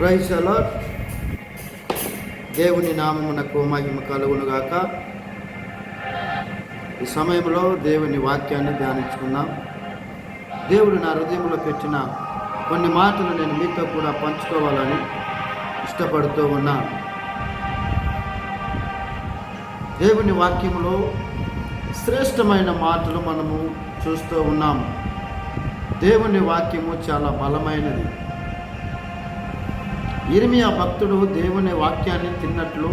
Praise అలా దేవుని నామమునకు మహిమ కలుగునుగాక. ఈ సమయంలో దేవుని వాక్యాన్ని ధ్యానించుకుందాం. దేవుడు నా హృదయంలో పెట్టిన కొన్ని మాటలు నేను మీతో కూడా పంచుకోవాలని ఇష్టపడుతూ ఉన్నాను. దేవుని వాక్యంలో శ్రేష్టమైన మాటలు మనము చూస్తూ ఉన్నాము దేవుని వాక్యము చాలా బలమైనది. ఇరిమియా భక్తుడు దేవుని వాక్యాన్ని తిన్నట్లు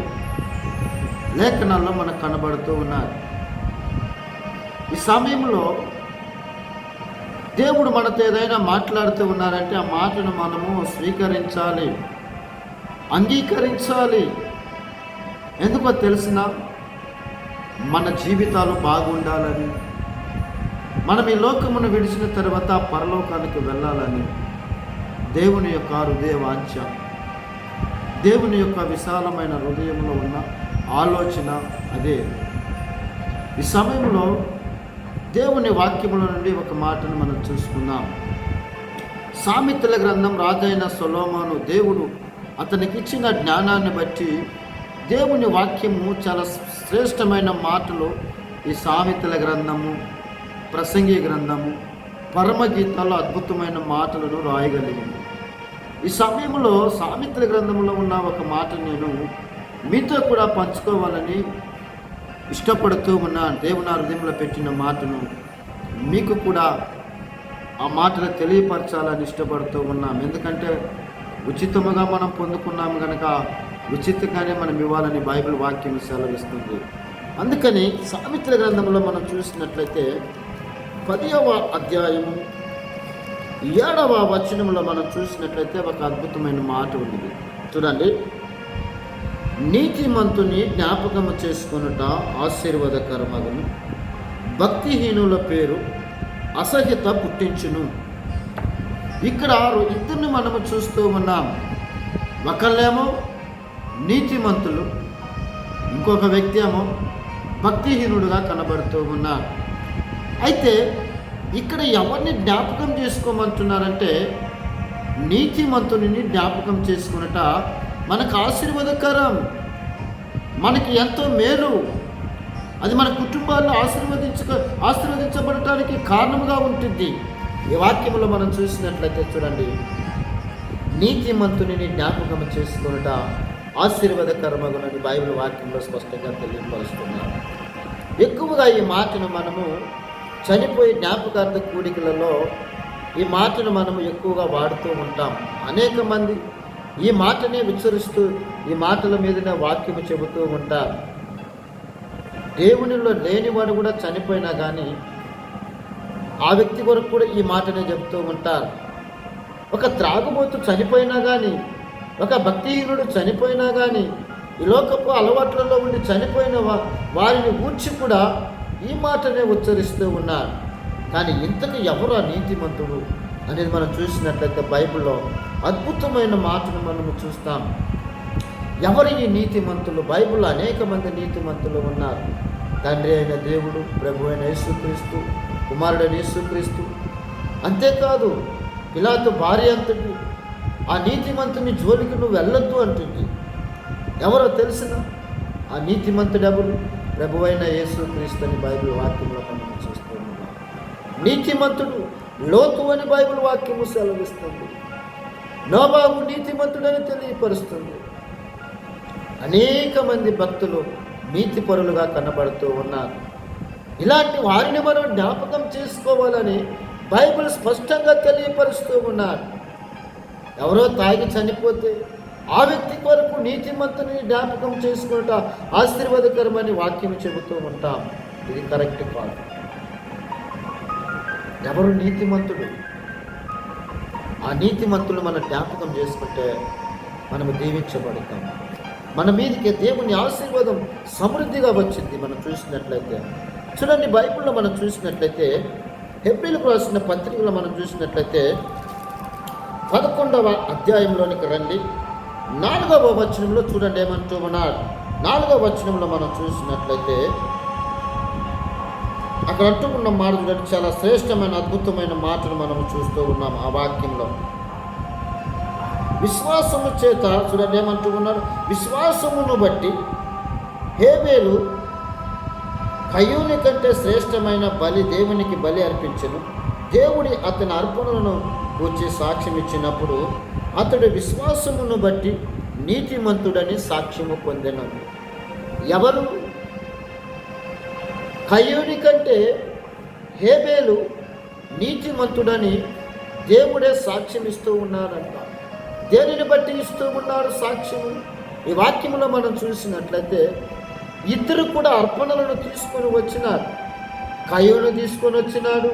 లేఖనాల్లో మనకు కనబడుతూ ఉన్నారు. ఈ సమయంలో దేవుడు మనతో ఏదైనా మాట్లాడుతూ ఉన్నారంటే ఆ మాటను మనము స్వీకరించాలి అంగీకరించాలి. ఎందుకో తెలిసిన మన జీవితాలు బాగుండాలని మనం ఈ లోకమును విడిచిన తర్వాత పరలోకానికి వెళ్ళాలని దేవుని యొక్క హృదయ వాంఛ. దేవుని యొక్క విశాలమైన హృదయంలో ఉన్న ఆలోచన అదే. ఈ సమయంలో దేవుని వాక్యముల నుండి ఒక మాటను మనం చూసుకుందాం. సామెతల గ్రంథం రాజైన సొలోమాను దేవుడు అతనికి ఇచ్చిన జ్ఞానాన్ని బట్టి దేవుని వాక్యము చాలా శ్రేష్టమైన మాటలు ఈ సామెతల గ్రంథము ప్రసంగి గ్రంథము పరమగీతాల్లో అద్భుతమైన మాటలను రాయగలిగింది. ఈ సమయంలో సామిత్ర గ్రంథంలో ఉన్న ఒక మాట నేను మీతో కూడా పంచుకోవాలని ఇష్టపడుతూ ఉన్నా దేవుని హృదయంలో పెట్టిన మాటను మీకు కూడా ఆ మాటలు తెలియపరచాలని ఇష్టపడుతూ ఉన్నాం. ఎందుకంటే ఉచితముగా మనం పొందుకున్నాము కనుక ఉచితంగానే మనం ఇవ్వాలని బైబిల్ వాక్యం సెలవిస్తుంది. అందుకని సామిత్ర గ్రంథంలో మనం చూసినట్లయితే పదివ అధ్యాయము ఏడవ వచనంలో మనం చూసినట్లయితే ఒక అద్భుతమైన మాట ఉంది. చూడండి. నీతిమంతుని జ్ఞాపకము చేసుకొనుట ఆశీర్వాదకరమగును. భక్తిహీనుల పేరు అసహ్యత పుట్టించును. ఇక్కడ ఇద్దరిని మనము చూస్తూ ఉన్నాం. ఒకళ్ళేమో నీతిమంతులు ఇంకొక వ్యక్తి ఏమో భక్తిహీనుడుగా కనబడుతూ ఉన్నారు అయితే ఇక్కడ ఎవరిని జ్ఞాపకం చేసుకోమంటున్నారంటే నీతిమంతుని జ్ఞాపకం చేసుకున్నట మనకు ఆశీర్వాదకరం మనకి ఎంతో మేలు. అది మన కుటుంబాల్లో ఆశీర్వదించక ఆశీర్వదించబడటానికి కారణముగా ఉంటుంది. ఈ వాక్యంలో మనం చూసినట్లయితే చూడండి. నీతిమంతుని జ్ఞాపకం చేసుకున్నట ఆశీర్వాదకరమగునని బైబిల్ వాక్యంలో స్పష్టంగా తెలియపరుస్తున్నాం ఎక్కువగా ఈ మాటను మనము చనిపోయి జ్ఞాపకార్థ కూడికలలో ఈ మాటను మనము ఎక్కువగా వాడుతూ ఉంటాం. అనేక మంది ఈ మాటనే విచ్చరిస్తూ ఈ మాటల మీదనే వాక్యము చెబుతూ ఉంటారు. దేవునిలో లేనివాడు కూడా చనిపోయినా కానీ ఆ వ్యక్తి కొరకు కూడా ఈ మాటనే చెబుతూ ఉంటారు. ఒక త్రాగుబోతు చనిపోయినా కానీ ఒక భక్తిహీనుడు చనిపోయినా కానీ ఈ లోకపు అలవాట్లలో ఉండి చనిపోయిన వారిని ఊడ్చి కూడా ఈ మాటనే ఉచ్చరిస్తూ ఉన్నారు. కానీ ఇంతకు ఎవరు ఆ నీతిమంతుడు అనేది మనం చూసినట్లయితే బైబిల్లో అద్భుతమైన మాటను మనము చూస్తాం. ఎవరి ఈ నీతిమంతులు? బైబిల్లో అనేక మంది నీతిమంతులు ఉన్నారు. తండ్రి అయిన దేవుడు ప్రభు అయిన యేసుక్రీస్తు కుమారుడైన యేసుక్రీస్తు. అంతేకాదు పిలాతో భార్య అంతటి ఆ నీతిమంతుని జోలికి నువ్వు వెళ్ళొద్దు అంటుంది. ఎవరో తెలిసిన? ఆ నీతిమంతుడు ఎవరు ప్రభువైన యేసు క్రీస్తుని బైబిల్ వాక్యంలో మనం చూస్తూ ఉన్నాం నీతిమంతుడు లోతు అని బైబిల్ వాక్యము సెలవిస్తుంది. నోబాబు నీతిమంతుడని తెలియపరుస్తుంది. అనేక మంది భక్తులు నీతిపరులుగా కనబడుతూ ఉన్నారు. ఇలాంటి వారిని మనం జ్ఞాపకం చేసుకోవాలని బైబిల్ స్పష్టంగా తెలియపరుస్తూ ఉన్నారు. ఎవరో తాగి చనిపోతే ఆ వ్యక్తి కొరకు నీతిమంతుని జ్ఞాపకం చేసుకుంటా ఆశీర్వాదకరమని వాక్యం చెబుతూ ఉంటాం. ఇది కరెక్ట్ కాదు. ఎవరు నీతిమంతుడు ఆ నీతిమంతులు మనం జ్ఞాపకం చేసుకుంటే మనము దీవించబడతాం. మన మీదకి దేవుని ఆశీర్వాదం సమృద్ధిగా వచ్చింది మనం చూసినట్లయితే. చూడండి బైబిల్లో మనం చూసినట్లయితే హెబ్రిల్కు రాసిన పత్రికలో మనం చూసినట్లయితే పదకొండవ అధ్యాయంలోనికి రండి. నాలుగవ వచనంలో చూడండి ఏమంటూ నాలుగవ వచనంలో మనం చూసినట్లయితే అక్కడ అంటుకున్న మాట చూడండి చాలా శ్రేష్టమైన అద్భుతమైన మాటను మనం చూస్తూ ఉన్నాం ఆ వాక్యంలో. విశ్వాసము చేత చూడండి ఏమంటూ విశ్వాసమును బట్టి హేబేలు కయ్యూని కంటే శ్రేష్టమైన బలి దేవునికి బలి అర్పించను. దేవుడి అతని అర్పణలను వచ్చి సాక్ష్యం ఇచ్చినప్పుడు అతడు విశ్వాసమును బట్టి నీతిమంతుడని సాక్ష్యము పొందెను ఎవరు? కయ్యూని కంటే హేబేలు నీతిమంతుడని దేవుడే సాక్ష్యం ఇస్తూ ఉన్నారంట దేనిని బట్టి ఇస్తూ ఉన్నారు సాక్ష్యము? ఈ వాక్యములో మనం చూసినట్లయితే ఇద్దరు కూడా అర్పణలను తీసుకొని వచ్చినారు. కయ్యూను తీసుకొని వచ్చినాడు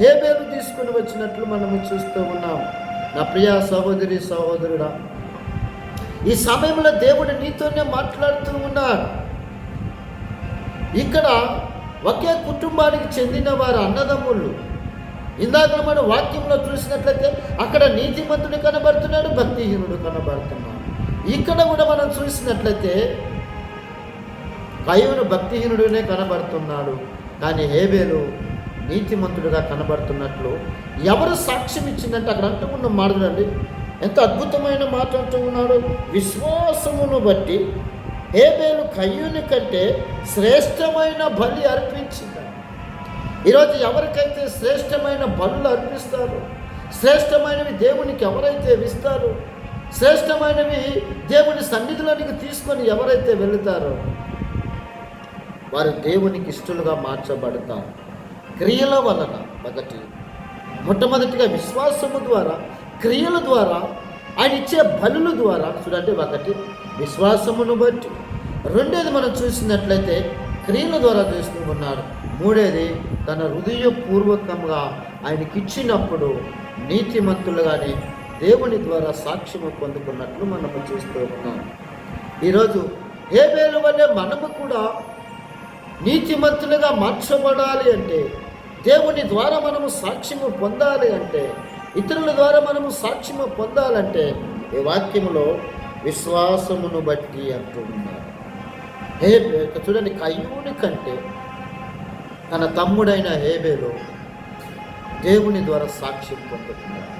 హేబేలు తీసుకొని వచ్చినట్లు మనము చూస్తూ ఉన్నాం నా ప్రియ సహోదరి సహోదరుడా ఈ సమయంలో దేవుడు నీతోనే మాట్లాడుతూ ఉన్నాడు. ఇక్కడ ఒకే కుటుంబానికి చెందిన వారు అన్నదమ్ముళ్ళు. ఇందాక మనం వాక్యంలో చూసినట్లయితే అక్కడ నీతిమంతుడు కనబడుతున్నాడు భక్తిహీనుడు కనబడుతున్నాడు. ఇక్కడ కూడా మనం చూసినట్లయితే కయువును భక్తిహీనుడునే కనబడుతున్నాడు. కానీ హేబేలు నీతిమంతుడుగా కనబడుతున్నట్లు ఎవరు సాక్ష్యం ఇచ్చిందంటే అక్కడ అంటూ ఉన్న ఎంత అద్భుతమైన మాట అంటూ ఉన్నాడు. విశ్వాసమును బట్టి హేబేలు కయ్యూని కంటే శ్రేష్టమైన బలి అర్పించింది. ఈరోజు ఎవరికైతే శ్రేష్టమైన బలులు అర్పిస్తారు శ్రేష్టమైనవి దేవునికి ఎవరైతే ఇస్తారు శ్రేష్టమైనవి దేవుని సన్నిధిలోనికి తీసుకొని ఎవరైతే వెళుతారో వారు దేవునికి ఇష్టలుగా మార్చబడతారు. క్రియల వలన మొదటి మొట్టమొదటిగా విశ్వాసము ద్వారా క్రియల ద్వారా ఆయన ఇచ్చే బలుల ద్వారా చూడండి ఒకటి విశ్వాసమును బట్టి. రెండేది మనం చూసినట్లయితే క్రియల ద్వారా చేస్తూ ఉన్నాడు. మూడేది తన హృదయపూర్వకంగా ఆయనకి ఇచ్చినప్పుడు నీతిమంతులుగానే దేవుని ద్వారా సాక్ష్యము పొందుకున్నట్లు మనము చూస్తూ ఉన్నాం. ఈరోజు ఏ వేలు వల్లే మనము కూడా నీతిమంతులుగా మార్చబడాలి అంటే దేవుని ద్వారా మనము సాక్ష్యము పొందాలి అంటే ఇతరుల ద్వారా మనము సాక్ష్యము పొందాలంటే ఈ వాక్యములో విశ్వాసమును బట్టి అంటూ ఉన్నారు. హే చూడండి కయ్యూని కంటే తన తమ్ముడైన హేబేలో దేవుని ద్వారా సాక్ష్యం పొందుతున్నారు.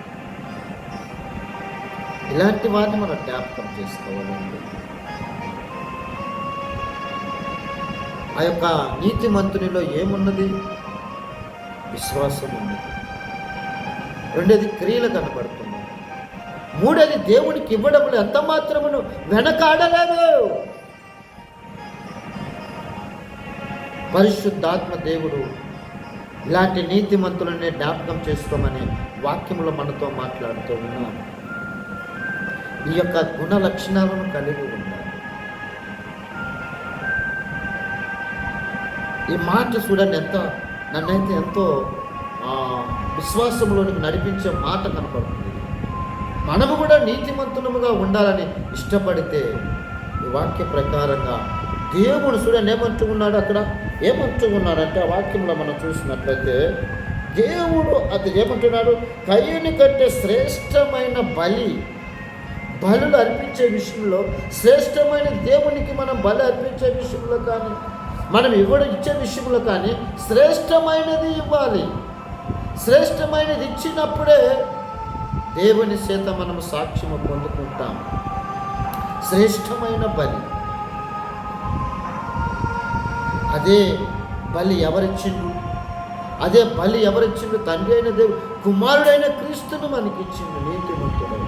ఇలాంటి వారిని మనం జ్ఞాపకం చేసుకోవాలండి. ఆ యొక్క నీతిమంతునిలో ఏమున్నది? విశ్వాసం ఉంది రెండోది క్రియలు కనబడుతుంది. మూడోది దేవునికి ఇవ్వడంలో ఎంత మాత్రమును వెనకాడలేదు. పరిశుద్ధాత్మ దేవుడు ఇలాంటి నీతిమంతులనే జ్ఞాపకం చేసుకోమని వాక్యంలో మనతో మాట్లాడుతూ ఉన్నాం ఈ యొక్క గుణ లక్షణాలను కలిగి ఉన్నారు ఈ మాట చూడండి ఎంత నన్నైతే ఎంతో విశ్వాసంలోనికి నడిపించే మాట కనపడుతుంది. మనము కూడా నీతిమంతులముగా ఉండాలని ఇష్టపడితే ఈ వాక్య ప్రకారంగా దేవుడు చూడండి ఏమంటూ ఉన్నాడు అక్కడ? ఏమంటూ ఉన్నాడంటే ఆ వాక్యంలో మనం చూసినట్లయితే దేవుడు అది ఏమంటున్నాడు? కయ్యని కంటే శ్రేష్టమైన బలి బలులు అర్పించే విషయంలో శ్రేష్టమైన దేవునికి మనం బలి అర్పించే విషయంలో కానీ మనం ఇవ్వడం ఇచ్చే విషయంలో కానీ శ్రేష్టమైనది ఇవ్వాలి. శ్రేష్టమైనది ఇచ్చినప్పుడే దేవుని చేత మనం సాక్ష్యము పొందుకుంటాం. శ్రేష్టమైన బలి. అదే బలి ఎవరిచ్చిండు? అదే బలి ఎవరిచ్చిండు? తండ్రి అయిన దేవుడు కుమారుడైన క్రీస్తును మనకిచ్చిండు నీతిమంతుడై.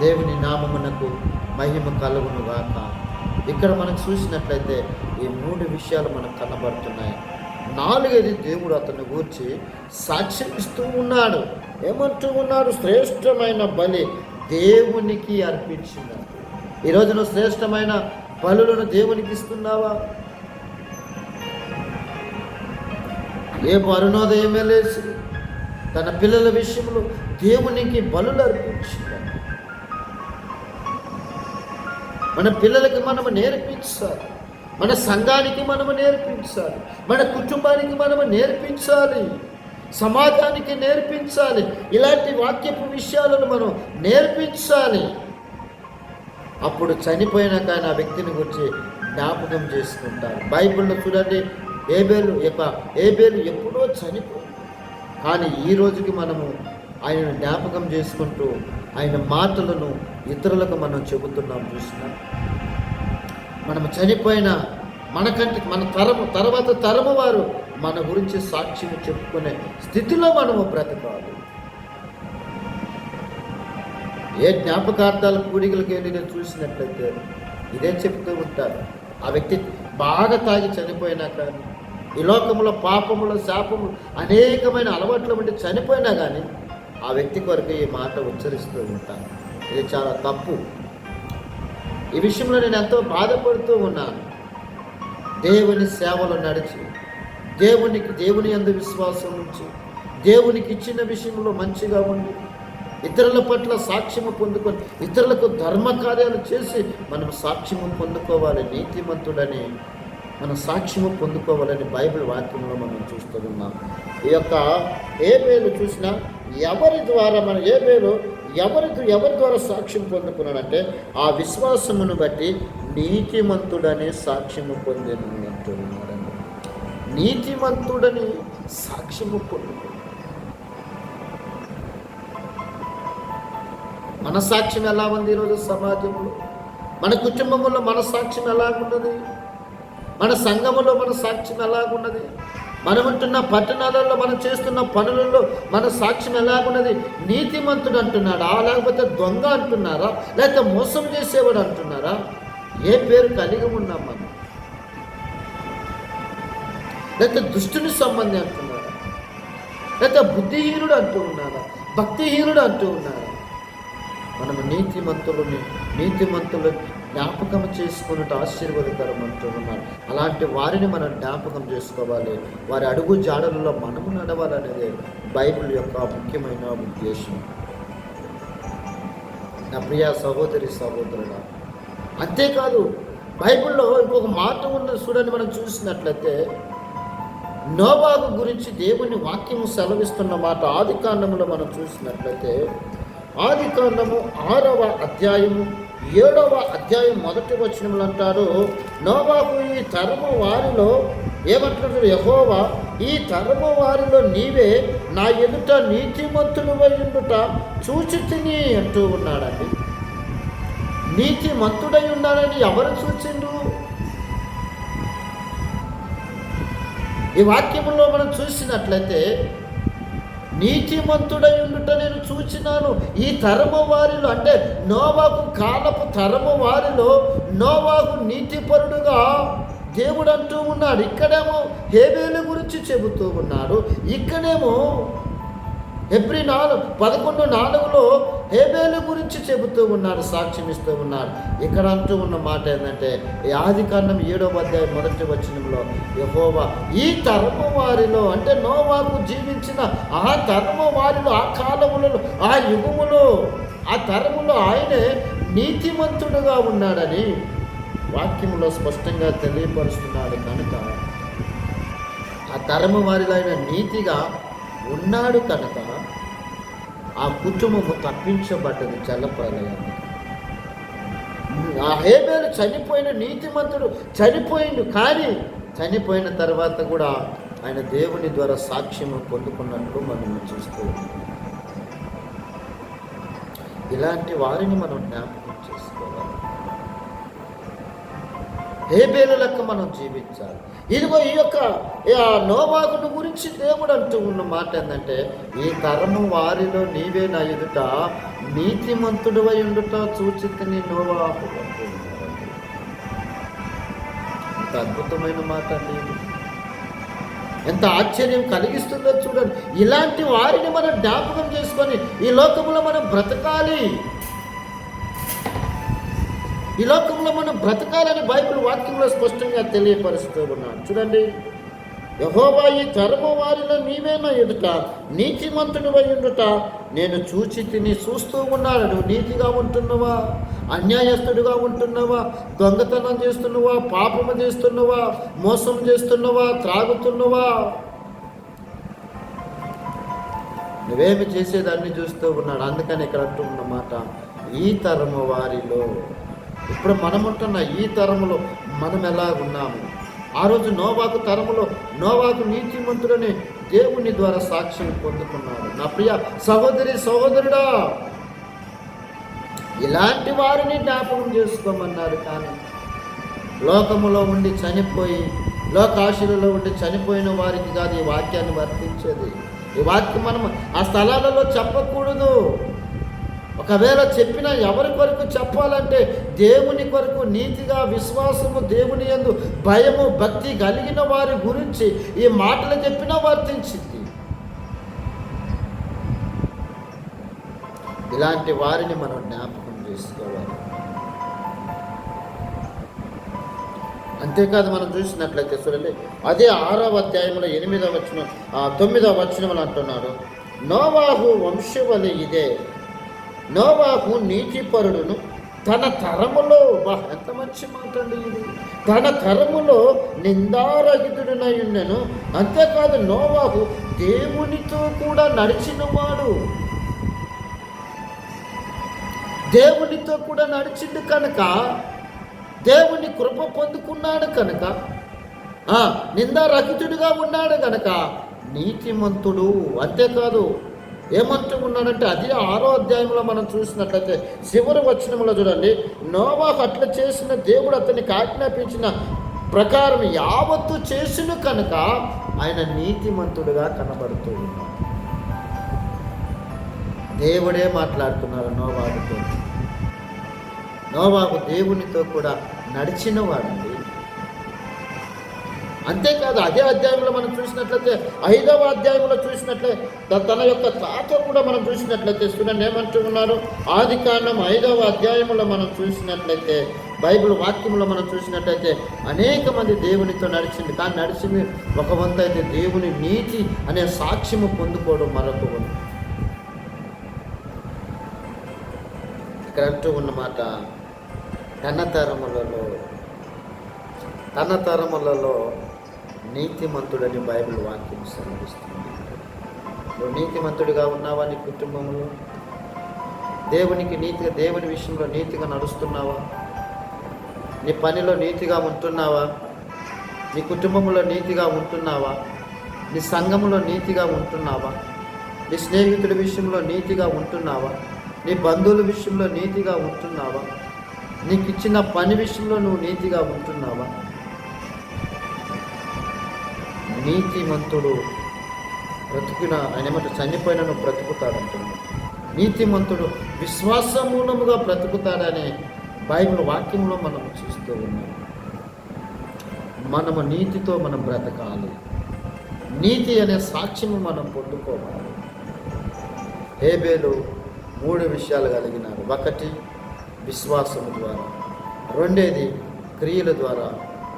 దేవుని నామమునకు మహిమ కలుగునుగాక. ఇక్కడ మనం చూసినట్లయితే ఈ మూడు విషయాలు మనకు కనబడుతున్నాయి. నాలుగైదు దేవుడు అతన్ని గూర్చి సాక్ష్యం ఇస్తూ ఉన్నాడు. ఏమంటూ ఉన్నాడు? శ్రేష్టమైన బలి దేవునికి అర్పించింది. ఈరోజు నువ్వు శ్రేష్టమైన బలులను దేవునికి ఇస్తున్నావా? ఏ అరుణోదయమే లేచి తన పిల్లల విషయంలో దేవునికి బలులు అర్పించింది. మన పిల్లలకి మనము నేర్పించాలి. మన సంఘానికి మనము నేర్పించాలి. మన కుటుంబానికి మనము నేర్పించాలి. సమాజానికి నేర్పించాలి. ఇలాంటి వాక్యపు విషయాలను మనం నేర్పించాలి. అప్పుడు చనిపోయిన కానీ ఆ వ్యక్తిని గురించి జ్ఞాపకం చేసుకుంటారు. బైబిల్లో చూడండి ఏబేలు యొక్క ఏబేలు ఎప్పుడో చనిపోయింది కానీ ఈ రోజుకి మనము ఆయన జ్ఞాపకం చేసుకుంటూ ఆయన మాటలను ఇతరులకు మనం చెబుతున్నాం చూసినా మనము చనిపోయిన మనకంటే మన తరము తర్వాత తరము వారు మన గురించి సాక్ష్యం చెప్పుకునే స్థితిలో మనము బ్రతకాలి. ఏ జ్ఞాపకార్థాల కూడికలకు ఏంటి నేను చూసినట్లయితే ఇదే చెప్తూ ఉంటారు. ఆ వ్యక్తి బాగా తాగి చనిపోయినా కానీ ఈ లోకంలో పాపములు శాపములు అనేకమైన అలవాట్ల ఉంటే చనిపోయినా కానీ ఆ వ్యక్తి కొరకు ఈ మాట ఉచ్చరిస్తూ ఉంటాను ఇది చాలా తప్పు. ఈ విషయంలో నేను ఎంతో బాధపడుతూ ఉన్నాను. దేవుని సేవలు నడిచి దేవునికి దేవుని అందు విశ్వాసం ఉంచి దేవునికి ఇచ్చిన విషయంలో మంచిగా ఉండి ఇతరుల పట్ల సాక్ష్యము పొందుకొని ఇతరులకు ధర్మ కార్యాలు చేసి మనం సాక్ష్యము పొందుకోవాలి. నీతిమంతుడని మనం సాక్ష్యము పొందుకోవాలని బైబిల్ వాక్యంలో మనం చూస్తూ ఉన్నాం. ఈ యొక్క ఏ పేరు చూసినా ఎవరి ద్వారా మన ఏ పేరు ఎవరి ఎవరి ద్వారా సాక్ష్యం పొందుకున్నాడంటే ఆ విశ్వాసమును బట్టి నీతిమంతుడనే సాక్ష్యము పొందిన నీతిమంతుడని సాక్ష్యము పొందుకున్నాడు. మన సాక్ష్యం ఎలా ఉంది ఈరోజు సమాజంలో? మన కుటుంబంలో మన సాక్ష్యం ఎలాగున్నది మన సంఘములో మన సాక్ష్యం ఎలాగున్నది మనముంటున్న పట్టణాలలో మనం చేస్తున్న పనులలో మన సాక్ష్యం ఎలాగున్నది? నీతిమంతుడు అంటున్నాడా? లేకపోతే దొంగ అంటున్నారా? లేకపోతే మోసం చేసేవాడు అంటున్నారా? ఏ పేరు కలిగి ఉన్నాం మనం? లేకపోతే దుష్టుని సంబంధి అంటున్నారా? లేకపోతే బుద్ధిహీనుడు అంటూ ఉన్నారా? భక్తిహీనుడు అంటూ ఉన్నారా? మనము నీతిమంతులని నీతిమంతులని జ్ఞాపకం చేసుకున్నట్టు ఆశీర్వాదకరం అంటూ ఉన్నారు అలాంటి వారిని మనం జ్ఞాపకం చేసుకోవాలి. వారి అడుగు జాడలలో మనము నడవాలనేది బైబిల్ యొక్క ముఖ్యమైన ఉద్దేశం. నా ప్రియ సహోదరి సహోదరుడు అంతేకాదు బైబిల్లో ఇంకొక మాట ఉన్నది చూడండి మనం చూసినట్లయితే నోవాగు గురించి దేవుని వాక్యం సెలవిస్తున్న మాట ఆది కాండంలో మనం చూసినట్లయితే ఆది కాండము ఆరవ అధ్యాయము ఏడవ అధ్యాయం మొదటి వచనములు అంటారు నోవాకు ఈ తరము వారిలో ఏమంటున్నాడు యహోవా ఈ తరము వారిలో నీవే నా ఎదుట నీతిమంతులు ఉండుట చూచి తిని అంటూ ఉన్నాడండి. నీతిమంతుడై ఉన్నాడని ఎవరు చూచిండు ఈ వాక్యములో మనం చూసినట్లయితే నీతిమంతుడై ఉండుట నేను చూచినాను. ఈ తరము వారిలో అంటే నోవాకు కాలపు తరము వారిలో నోవాకు నీతిపరుడుగా దేవుడు అంటూ ఉన్నాడు. ఇక్కడేమో హేబేలు గురించి చెబుతూ ఉన్నాడు. ఇక్కడేమో ఎప్రి నాలుగు పదకొండు నాలుగులో హేబేలు గురించి చెబుతూ ఉన్నాడు సాక్ష్యం ఇస్తూ ఉన్నాడు ఇక్కడ అంటూ ఉన్న మాట ఏంటంటే ఈ ఆది కాండం ఏడవ అధ్యాయం మొదటి వచనంలో యహోవా ఈ తరము వారిలో అంటే నోవాకు జీవించిన ఆ తరము వారిలో ఆ కాలములలో ఆ యుగములో ఆ తరములో ఆయనే నీతిమంతుడుగా ఉన్నాడని వాక్యములో స్పష్టంగా తెలియపరుస్తున్నాడు కనుక ఆ తరము వారిలో ఆయన నీతిగా ఉన్నాడు కనుక ఆ కుటుంబము తప్పించబడ్డది జలప్రలయం. ఆ హేబేలు చనిపోయిన నీతిమంతుడు చనిపోయిండు కానీ చనిపోయిన తర్వాత కూడా ఆయన దేవుని ద్వారా సాక్ష్యం పొందుకున్నట్లు మనం చూస్తూ ఇలాంటి వారిని మనం జ్ఞాపకం చేసుకోవాలి. హేబేలు లెక్క మనం జీవించాలి. ఇదిగో ఈ యొక్క నోవాకుని గురించి దేవుడు అంటూ ఉన్న మాట ఏంటంటే ఈ తరము వారిలో నీవే నా ఎదుట నీతిమంతుడు అయి ఉండుట చూచితిని నోవాకు. ఎంత అద్భుతమైన మాట అండి ఎంత ఆశ్చర్యం కలిగిస్తుందో చూడండి. ఇలాంటి వారిని మనం జ్ఞాపకం చేసుకొని ఈ లోకంలో మనం బ్రతకాలి. ఈ లోకంలో మనం బ్రతకాలని బైబిల్ వాక్యంలో స్పష్టంగా తెలియపరుస్తూ ఉన్నాడు. చూడండి యహోవా ఈ తరము వారిలో నీవేనా ఎదుట? నీతిమంతుడు ఉండుట? నేను చూచి తిని చూస్తూ ఉన్నాను. నువ్వు నీతిగా ఉంటున్నావా? అన్యాయస్తుడిగా ఉంటున్నావా? దొంగతనం చేస్తున్నావా? పాపము చేస్తున్నావా? మోసం చేస్తున్నావా? త్రాగుతున్నావా? నువ్వేమి చేసేదాన్ని చూస్తూ ఉన్నాడు. అందుకని ఇక్కడ అంటూ ఈ తరము వారిలో ఇప్పుడు మనం ఉంటున్న ఈ తరములో మనం ఎలా ఉన్నాము? ఆ రోజు నోవాకు తరములో నోవాకు నీతిమంతుడని దేవుని ద్వారా సాక్ష్యం పొందుకున్నాడు. నా ప్రియ సహోదరి సహోదరుడా ఇలాంటి వారిని జ్ఞాపకం చేసుకోమన్నారు కానీ లోకములో ఉండి చనిపోయి లోకాశులలో ఉండి చనిపోయిన వారికి కాదు ఈ వాక్యాన్ని వర్తించేది. ఈ వాక్యం మనం ఆ స్థలాలలో చెప్పకూడదు. ఒకవేళ చెప్పినా ఎవరి కొరకు చెప్పాలంటే దేవుని కొరకు నీతిగా విశ్వాసము దేవుని యందు భయము భక్తి కలిగిన వారి గురించి ఈ మాటలు చెప్పినా వర్తించింది. ఇలాంటి వారిని మనం జ్ఞాపకం చేసుకోవాలి. అంతేకాదు మనం చూసినట్లయితే చూడండి అదే ఆరవ అధ్యాయంలో ఎనిమిదవ వచ్చిన తొమ్మిదవ వచనములు అంటున్నారు నోవాహు వంశవలి ఇదే. నోవాహు నీతిపరుడును. తన తరములో బా ఎంత మంచి మాట అండి ఇది. తన తరములో నిందారహితుడినై ఉండెను అంతేకాదు నోవాహు దేవునితో కూడా నడిచినవాడు. దేవునితో కూడా నడిచిండు కనుక దేవుని కృప పొందుకున్నాడు కనుక ఆ, నిందారహితుడిగా ఉన్నాడు కనుక నీతిమంతుడు. అంతేకాదు ఏమంటూ ఉన్నాడంటే అది ఆరో అధ్యాయంలో మనం చూసినట్లయితే చివరి వచనంలో చూడండి నోవా అట్లా చేసిన దేవుడు అతనికి ఆజ్ఞాపించిన ప్రకారం యావత్తు చేసిన కనుక ఆయన నీతిమంతుడుగా కనబడుతూ ఉన్నాడు. దేవుడే మాట్లాడుతున్నారు నోవాహుతో. నోవాహు దేవునితో కూడా నడిచిన వాడండి అంతేకాదు అదే అధ్యాయంలో మనం చూసినట్లయితే ఐదవ అధ్యాయంలో చూసినట్లే తన యొక్క తాత కూడా మనం చూసినట్లయితే చూడండి ఏమంటూ ఉన్నారు? ఆది కాండం ఐదవ అధ్యాయంలో మనం చూసినట్లయితే బైబిల్ వాక్యంలో మనం చూసినట్లయితే అనేక మంది దేవునితో నడిచింది. కానీ నడిచింది ఒక వంత అయితే దేవుని నీతి అనే సాక్ష్యము పొందుకోవడం మరొక వంతు. ఇక్కడ అంటూ ఉన్నమాట తన తరములలో తన తరములలో నీతిమంతుడని బైబిల్ వాక్యం సెలవిస్తుంది. నువ్వు నీతిమంతుడిగా ఉన్నావా నీ కుటుంబంలో దేవునికి నీతిగా దేవుని విషయంలో నీతిగా నడుస్తున్నావా? నీ పనిలో నీతిగా ఉంటున్నావా? నీ కుటుంబంలో నీతిగా ఉంటున్నావా? నీ సంఘంలో నీతిగా ఉంటున్నావా? నీ స్నేహితుడి విషయంలో నీతిగా ఉంటున్నావా? నీ బంధువుల విషయంలో నీతిగా ఉంటున్నావా? నీకు ఇచ్చిన పని విషయంలో నువ్వు నీతిగా ఉంటున్నావా? నీతిమంతుడు బ్రతికిన ఆయన ఏమంటే చనిపోయినను బ్రతుకుతాడంటున్నాడు. నీతిమంతుడు విశ్వాసమూలముగా బ్రతుకుతాడనే బైబిల్ వాక్యంలో మనం చూస్తూ ఉన్నాం. మనము నీతితో మనం బ్రతకాలి. నీతి అనే సాక్ష్యము మనం పొందుకోవాలి. హేబేలు మూడు విషయాలు కలిగినారు. ఒకటి విశ్వాసము ద్వారా. రెండేది క్రియల ద్వారా.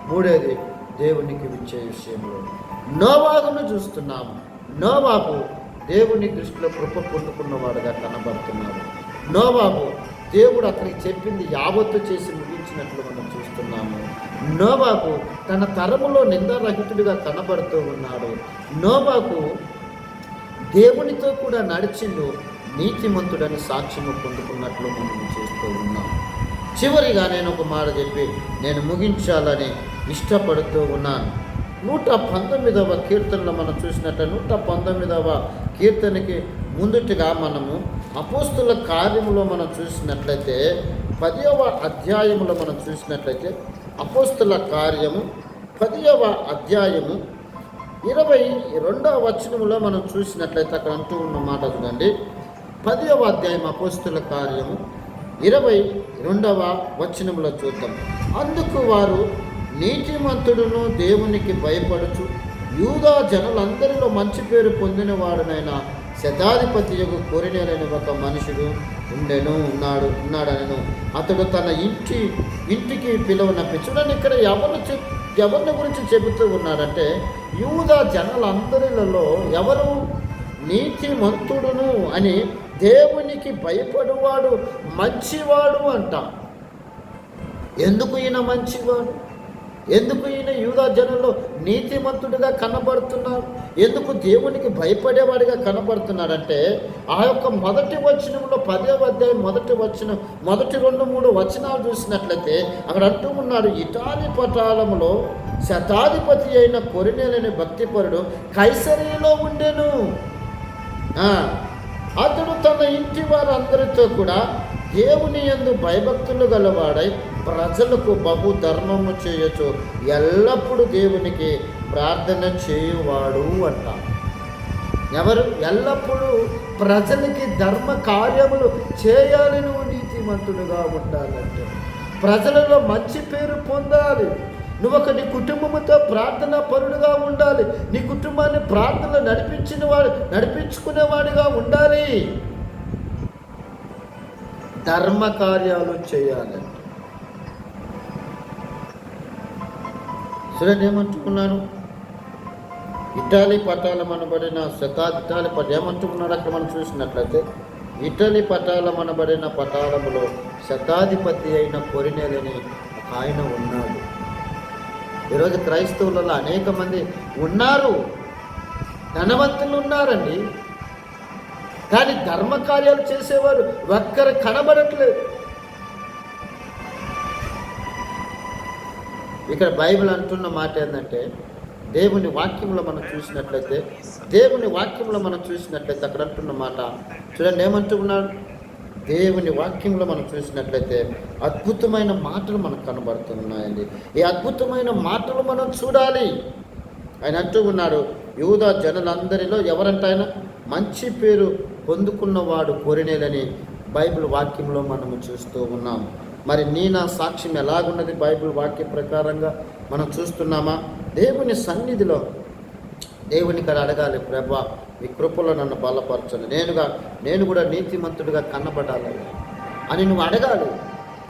మూడేది దేవునికి విచ్చే విషయంలో. నోవాగును చూస్తున్నాము. నోవాబు దేవుని దృష్టిలో కృప పొందుకున్నవాడుగా కనబడుతున్నాడు. నోవాబు దేవుడు అతనికి చెప్పింది యావత్తు చేసి ముగించినట్లు మనం చూస్తున్నాము. నోబాకు తన తరములో నిందారహితుడిగా కనబడుతూ ఉన్నాడు. నోబాకు దేవునితో కూడా నడిచిండు నీతిమంతుడని సాక్ష్యము పొందుకున్నట్లు మనం చూస్తూ ఉన్నాం. చివరిగా నేను ఒక మాట చెప్పి నేను ముగించాలని ఇష్టపడుతూ ఉన్నాను. నూట పంతొమ్మిదవ కీర్తనలో మనం చూసినట్టు నూట పంతొమ్మిదవ కీర్తనకి ముందుటిగా మనము అపోస్తుల కార్యములో మనం చూసినట్లయితే పదవ అధ్యాయములో మనం చూసినట్లయితే అపోస్తుల కార్యము పదవ అధ్యాయము ఇరవై రెండవ వచనములో మనం చూసినట్లయితే అక్కడ అంటూ ఉన్న మాట చూడండి. పదవ అధ్యాయం అపోస్తుల కార్యము ఇరవై రెండవ వచనంలో చూద్దాం. అందుకు వారు నీతిమంతుడును దేవునికి భయపడుచు. యూదా జనులందరిలో మంచి పేరు పొందినవాడునైన శతాధిపతి యొక్క కోరినేలని ఒక మనుషుడు ఉండెను ఉన్నాడు ఉన్నాడనను. అతడు తన ఇంటి ఇంటికి పిలువనప్పి చూడండి ఇక్కడ ఎవరు చెప్ ఎవరిని గురించి చెబుతూ ఉన్నాడంటే యూదా జనులందరిలో ఎవరు నీతిమంతుడును అని దేవునికి భయపడువాడు మంచివాడు అంట. ఎందుకు ఈయన మంచివాడు? ఎందుకు ఈయన యూదా జనంలో నీతిమంతుడిగా కనబడుతున్నాడు? ఎందుకు దేవునికి భయపడేవాడిగా కనబడుతున్నాడంటే ఆ యొక్క మొదటి వచనంలో పదే అధ్యాయం మొదటి వచనం మొదటి రెండు మూడు వచనాలు చూసినట్లయితే అక్కడ అంటూ ఉన్నాడు ఇటాలి పటాలంలో శతాధిపతి అయిన కొరినేలని భక్తిపరుడు కైసరీలో ఉండెను. అతడు తన ఇంటి వారందరితో కూడా దేవుని యందు భయభక్తులు గలవాడై ప్రజలకు బహు ధర్మము చేయొచ్చు ఎల్లప్పుడూ దేవునికి ప్రార్థన చేయువాడు అంట. ఎవరు? ఎల్లప్పుడూ ప్రజలకి ధర్మ కార్యములు చేయాలి నువ్వు నీతిమంతుడుగా ఉండాలంటే. ప్రజలలో మంచి పేరు పొందాలి. నువ్వు ఒక నీ కుటుంబంతో ప్రార్థన పరుడుగా ఉండాలి. నీ కుటుంబాన్ని ప్రార్థన నడిపించిన వాడు నడిపించుకునేవాడిగా ఉండాలి. ధర్మ కార్యాలు చేయాలి. సరే ఏమంటున్నాను ఇటాలీ పటాలం అనబడిన శతాబ్దాల పట ఏమంటున్నాడు అక్కడ మనం చూసినట్లయితే? ఇటలీ పటాలం అనబడిన పటాలంలో శతాధిపతి అయిన కొరినేలని ఒక ఆయన ఉన్నాడు. ఈరోజు క్రైస్తవులలో అనేక మంది ఉన్నారు. ధనవంతులు ఉన్నారండి. కానీ ధర్మకార్యాలు చేసేవారు ఒక్కరు కనబడట్లేదు. ఇక్కడ బైబిల్ అంటున్న మాట ఏంటంటే దేవుని వాక్యంలో మనం చూసినట్లయితే దేవుని వాక్యంలో మనం చూసినట్లయితే అక్కడ అంటున్న మాట చూడండి ఏమంటున్నాడు దేవుని వాక్యంలో మనం చూసినట్లయితే అద్భుతమైన మాటలు మనకు కనబడుతున్నాయండి. ఈ అద్భుతమైన మాటలు మనం చూడాలి. ఆయన అంటూ ఉన్నాడు యూదా జనులందరిలో ఎవరంటే ఆయన? మంచి పేరు పొందుకున్నవాడు కోరినేలని బైబిల్ వాక్యంలో మనము చూస్తూ ఉన్నాం. మరి నీ నా సాక్ష్యం ఎలాగున్నది బైబిల్ వాక్య ప్రకారంగా మనం చూస్తున్నామా? దేవుని సన్నిధిలో దేవుని ఇక్కడ అడగాలి ప్రభా మీ కృపలో నన్ను బలపరచండి నేనుగా నేను కూడా నీతిమంతుడిగా కన్నబడాలి అని నువ్వు అడగాలి.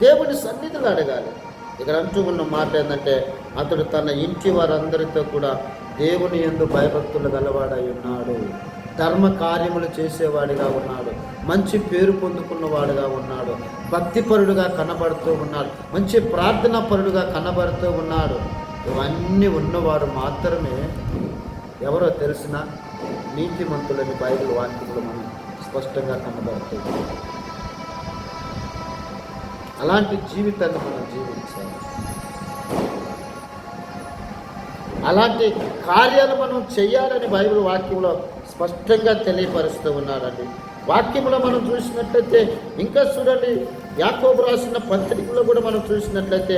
దేవుని సన్నిధిలో అడగాలి. ఇక్కడ అంటూ ఉన్న మాట ఏంటంటే అతడు తన ఇంటి వారందరితో కూడా దేవుని ఎందు భయభక్తులు గలవాడై ఉన్నాడు. ధర్మ కార్యములు చేసేవాడిగా ఉన్నాడు. మంచి పేరు పొందుకున్నవాడుగా ఉన్నాడు. భక్తిపరుడుగా కనబడుతూ ఉన్నాడు. మంచి ప్రార్థనా పరుడుగా కనబడుతూ ఉన్నాడు. ఇవన్నీ ఉన్నవారు మాత్రమే ఎవరో తెలిసిన నీతిమంతులని బైబిల్ వాక్యంలో మనం స్పష్టంగా కనబడుతుంది. అలాంటి జీవితాన్ని మనం జీవించాలి. అలాంటి కార్యాలు మనం చేయాలని బైబిల్ వాక్యంలో స్పష్టంగా తెలియపరుస్తూ ఉన్నారండి వాక్యంలో మనం చూసినట్లయితే ఇంకా చూడండి యాకోబు రాసిన పత్రికలో కూడా మనం చూసినట్లయితే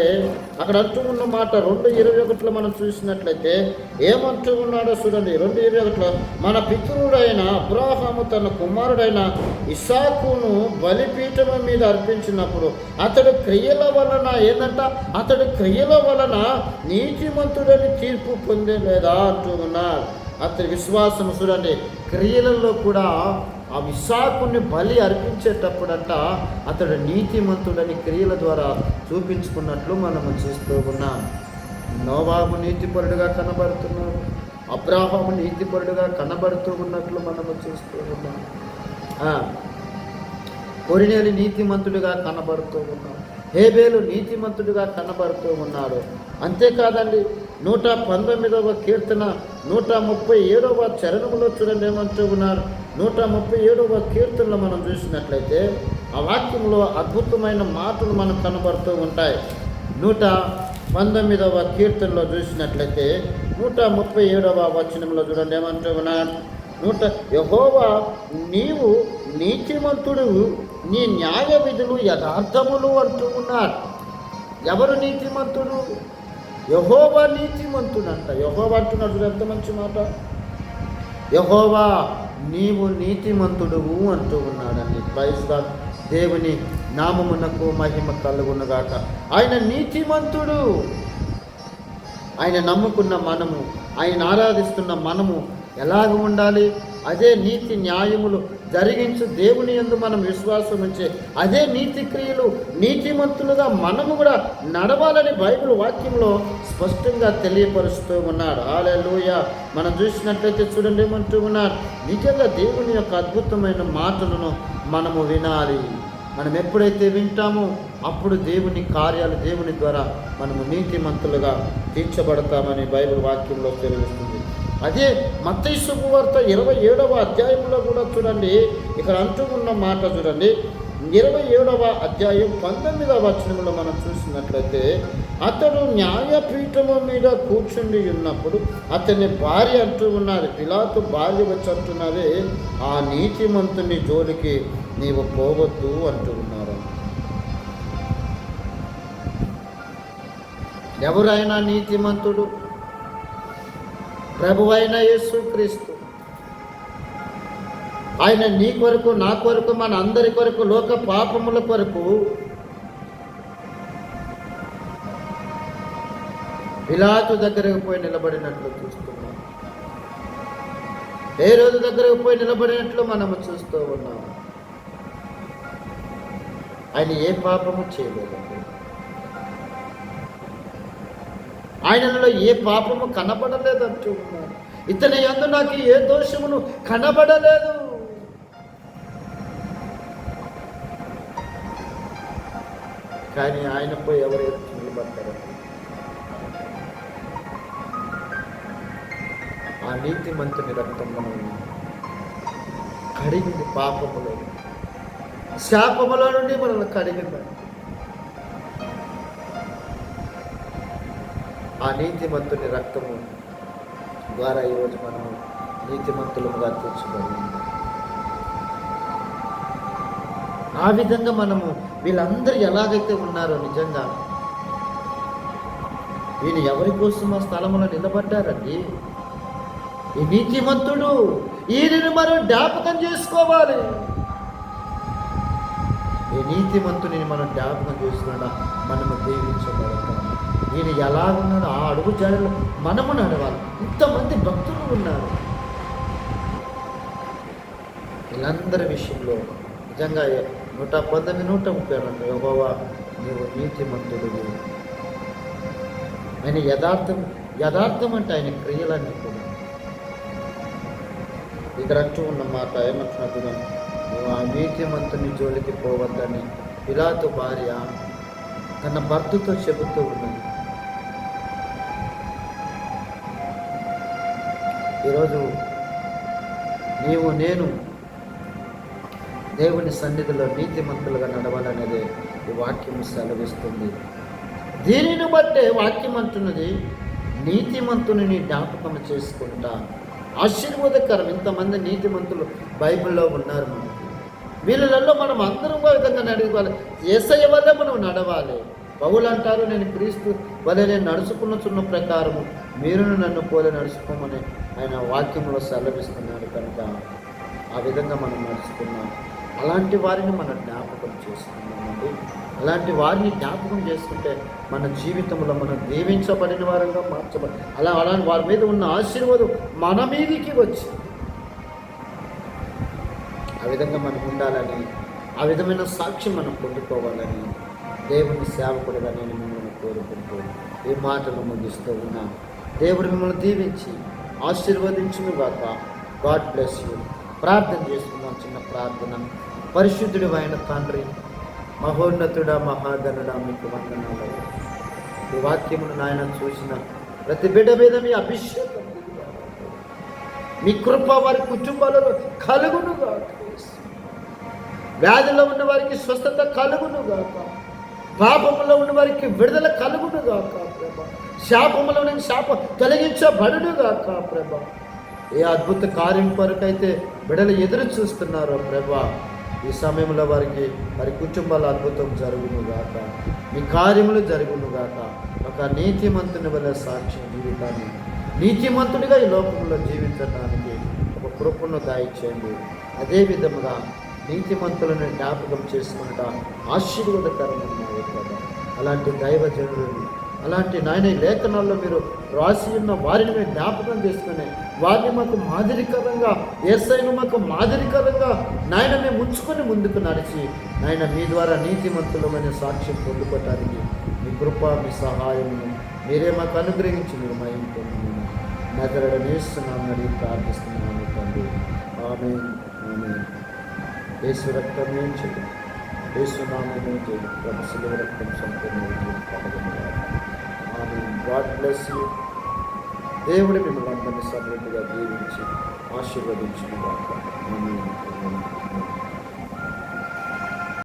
అక్కడ అంటూ ఉన్న మాట రెండు ఇరవై ఒకటిలో మనం చూసినట్లయితే ఏమంటూ ఉన్నాడో చూడండి. రెండు ఇరవై ఒకటిలో మన పితృడైన అబ్రాహాము తన కుమారుడైన ఇసాకును బలిపీఠం మీద అర్పించినప్పుడు అతడు క్రియల వలన ఏంటంట అతడు క్రియల వలన నీతిమంతుడని తీర్పు పొందలేదా అంటూ ఉన్నారు. అతని విశ్వాసం చూడండి. క్రియలలో కూడా ఆ విశాఖుని బలి అర్పించేటప్పుడంట అతడు నీతిమంతుడని క్రియల ద్వారా చూపించుకున్నట్లు మనము చూస్తూ ఉన్నాం. నోవాబు నీతిపరుడుగా కనబడుతున్నాడు. అబ్రాహాము నీతిపరుడుగా కనబడుతూ ఉన్నట్లు మనము చూస్తూ ఉన్నాం. కొరినేలు నీతిమంతుడిగా కనబడుతూ ఉన్నాడు హేబేలు నీతిమంతుడిగా కనబడుతూ ఉన్నాడు. అంతేకాదండి నూట పంతొమ్మిదవ కీర్తన నూట ముప్పై ఏడవ చరణంలో చూడండి ఏమంటూ ఉన్నారు? నూట ముప్పై ఏడవ కీర్తనలో మనం చూసినట్లయితే ఆ వాక్యంలో అద్భుతమైన మాటలు మనకు కనబడుతూ ఉంటాయి. నూట పంతొమ్మిదవ కీర్తనలో చూసినట్లయితే నూట ముప్పై ఏడవ వచనంలో చూడండి ఏమంటూ ఉన్నాడు నూట యహోవా నీవు నీతిమంతుడు నీ న్యాయ విధులు యథార్థములు అంటూ ఉన్నారు. ఎవరు నీతిమంతుడు? యహోవా నీతిమంతుడు అంట యహోవా అంటున్నాడు ఎంత మంచి మాట. యహోవా నీవు నీతిమంతుడువు అంటూ ఉన్నాడండి. ప్రైజ్ దేవుని నామమునకు మహిమ కలుగునుగాక. ఆయన నీతిమంతుడు. ఆయన నమ్ముకున్న మనము ఆయన ఆరాధిస్తున్న మనము ఎలాగ ఉండాలి? అదే నీతి న్యాయములు జరిగించు దేవుని యందు మనం విశ్వాసం ఉంచే. అదే నీతి క్రియలు నీతిమంతులుగా మనము కూడా నడవాలని బైబిల్ వాక్యంలో స్పష్టంగా తెలియపరుస్తూ ఉన్నాడు ఆలూయ మనం చూసినట్లయితే చూడండి ఏమంటూ ఉన్నాడు నిజంగా దేవుని యొక్క అద్భుతమైన మాటలను మనము వినాలి. మనం ఎప్పుడైతే వింటామో అప్పుడు దేవుని కార్యాలు దేవుని ద్వారా మనము నీతిమంతులుగా తీర్చబడతామని బైబిల్ వాక్యంలో తెలుస్తుంది అదే మత్తయి వార్త ఇరవై ఏడవ అధ్యాయంలో కూడా చూడండి. ఇక్కడ అంటూ ఉన్న మాట చూడండి. ఇరవై ఏడవ అధ్యాయం పంతొమ్మిదవ వచనంలో మనం చూసినట్లయితే అతడు న్యాయపీఠము మీద కూర్చుండి ఉన్నప్పుడు అతని భార్య అంటూ ఉన్నారు పిలాతు భార్య వచ్చి అంటున్నది ఆ నీతిమంతుని జోలికి నీవు పోవద్దు అంటూ ఉన్నారు. ఎవరైనా నీతిమంతుడు? ప్రభువైన యేసుక్రీస్తు ఆయన నీ కొరకు నా కొరకు మన అందరి కొరకు లోక పాపముల కొరకు పిలాతు దగ్గరకు పోయి నిలబడినట్లు చూస్తున్నాం. ఏ రోజు దగ్గరకు పోయి నిలబడినట్లు మనము చూస్తూ ఉన్నాం. ఆయన ఏ పాపము చేయలేదు. ఆయనలో ఏ పాపము కనబడలేదు అంటూ ఇతని యందు నాకు ఏ దోషమును కనబడలేదు. కానీ ఆయనపై ఎవరు నిలబడతారు ఆ నీతి మంతుని రక్తం మనం కడిగింది పాపములో శాపముల నుండి మనల్ని కడిగిందండి ఆ నీతిమంతుని రక్తము ద్వారా ఈరోజు మనము నీతిమంతులుగా తీర్చబడింది ఆ విధంగా మనము వీళ్ళందరూ ఎలాగైతే ఉన్నారో నిజంగా వీళ్ళు ఎవరి కోసం ఆ స్థలంలో నిలబడ్డారండి? ఈ నీతిమంతుడు ఈయనను మనం జ్ఞాపకం చేసుకోవాలి. ఈ నీతిమంతుని మనం జ్ఞాపకం చేసుకున్నా మనము దీవించబడతాము నేను ఎలా ఉన్నాడో ఆ అడుగు జాడలో మనము నడవాలి. ఇంతమంది భక్తులు ఉన్నారు. వీళ్ళందరి విషయంలో నిజంగా నూట పంతొమ్మిది నూట ముప్పై రెండు యహోవా నీవు నీతిమంతుడు ఆయన యథార్థం యథార్థం అంటే ఆయన క్రియలన్నీ కూడా. ఇక్కడ అంటూ ఉన్న మాట ఏమంటున్నప్పుడు నువ్వు ఆ నీతిమంతుని జోలికి పోవద్దని పిలాతు భార్య తన భర్తతో చెబుతూ ఉన్నది. ఈరోజు నీవు నేను దేవుని సన్నిధిలో నీతిమంతులుగా నడవాలనేది ఈ వాక్యం సెలవిస్తుంది. దీనిని బట్టే వాక్యం అంటున్నది నీతిమంతుని జ్ఞాపకం చేసుకుంటా. ఆశీర్వాదకరం. ఇంతమంది నీతిమంతులు బైబిల్లో ఉన్నారు మనకి. వీళ్ళల్లో మనం అందరం ఒక విధంగా నడవాలి. ఏసయ్య వల్ల మనం నడవాలి. పౌలు అంటారు నేను క్రీస్తు వల్ల నేను నడుచుకున్న చున్న ప్రకారము మీరును నన్ను పోలే నడుచుకోమని ఆయన వాక్యంలో సెలవిస్తున్నాడు కనుక ఆ విధంగా మనం నడుచుకున్నాం అలాంటి వారిని మనం జ్ఞాపకం చేసుకున్నామండి అలాంటి వారిని జ్ఞాపకం చేసుకుంటే మన జీవితంలో మనం దీవించబడిన వారంగా మార్చబడి అలా అలాంటి వారి మీద ఉన్న ఆశీర్వాదం మన మీదికి వచ్చి ఆ విధంగా మనం ఉండాలని ఆ విధమైన సాక్ష్యం మనం పొందుకోవాలని దేవుని సేవకుడిగా నేను మిమ్మల్ని కోరుకుంటూ ఈ మాటలు ముగిస్తూ ఉన్నాను దేవుడు మిమ్మల్ని దీవించి ఆశీర్వదించునుగాక. God bless you. ప్రార్థన చేసుకుందాం చిన్న ప్రార్థన. పరిశుద్ధుడు అయిన తండ్రి మహోన్నతుడా మహాగణుడ మీకు వందనాలు. ఈ వాక్యమును నాయన చూసిన ప్రతి బిడ్డ మీద మీ అభిషేకం మీ కృప వారి కుటుంబాలలో కలుగును వ్యాధిలో ఉన్న వారికి స్వస్థత కలుగును గాక పాపములో ఉన్న వారికి విడుదల కలుగును గాక శాపములో నేను శాపం తొలగించబడును గాక ప్రభ. ఏ అద్భుత కార్యం కొరకైతే బిడలు ఎదురు చూస్తున్నారో ప్రభా. ఈ సమయంలో వారికి వారి కుటుంబాల అద్భుతం జరుగును గాక మీ కార్యములు జరుగునుగాక. ఒక నీతిమంతుని వల్ల సాక్షి జీవితాన్ని నీతిమంతుడిగా ఈ లోకంలో జీవించడానికి ఒక కృపను దాయిచ్చేయండి. అదే విధముగా నీతిమంతులను జ్ఞాపకం చేసుకుంటా ఆశీర్వాదకరమైన అలాంటి దైవజనులను అలాంటి నాయన లేఖనాల్లో మీరు రాసి ఉన్న వారిని మేము జ్ఞాపకం చేసుకుని వారిని మాకు మాదిరికరంగా ఏసైను మాకు మాదిరికరంగా నాయన మేము ఉంచుకొని ముందుకు నడిచి నాయన మీ ద్వారా నీతిమంతులమైన సాక్ష్యం పొందుకోవటానికి మీ కృప మీ సహాయము మీరే మాకు అనుగ్రహించి మీరు మయం పొందుతున్నాము నగరడు నేస్తున్నామని అడిగి తండ్రి. ఆమె ఆమె యేసు రక్తమే చెడు. యేసు నామమే చెడు. రక్తం సంపూర్ణ గాడ్ బ్లెస్ యూ దేవుడు మిమ్మల్ని అందరినీ సమృద్ధిగా దీవించి ఆశీర్వదించిన